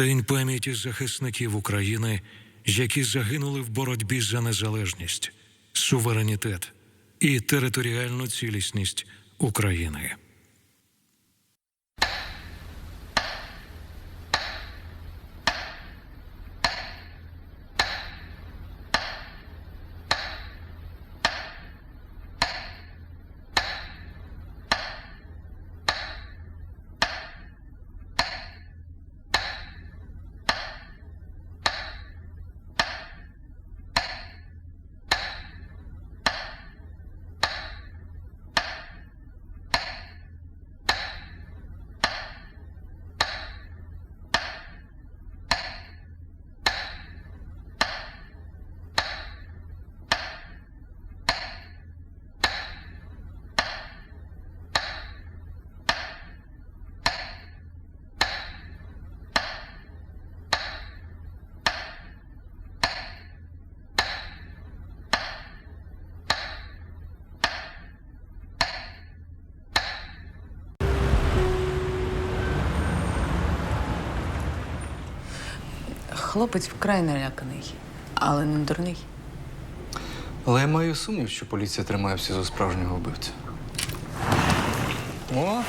День пам'яті захисників України, які загинули в боротьбі за незалежність, суверенітет і територіальну цілісність України. Хлопець вкрай наляканий, але не дурний. Але я маю сумнів, що поліція тримає в за справжнього вбивця. О,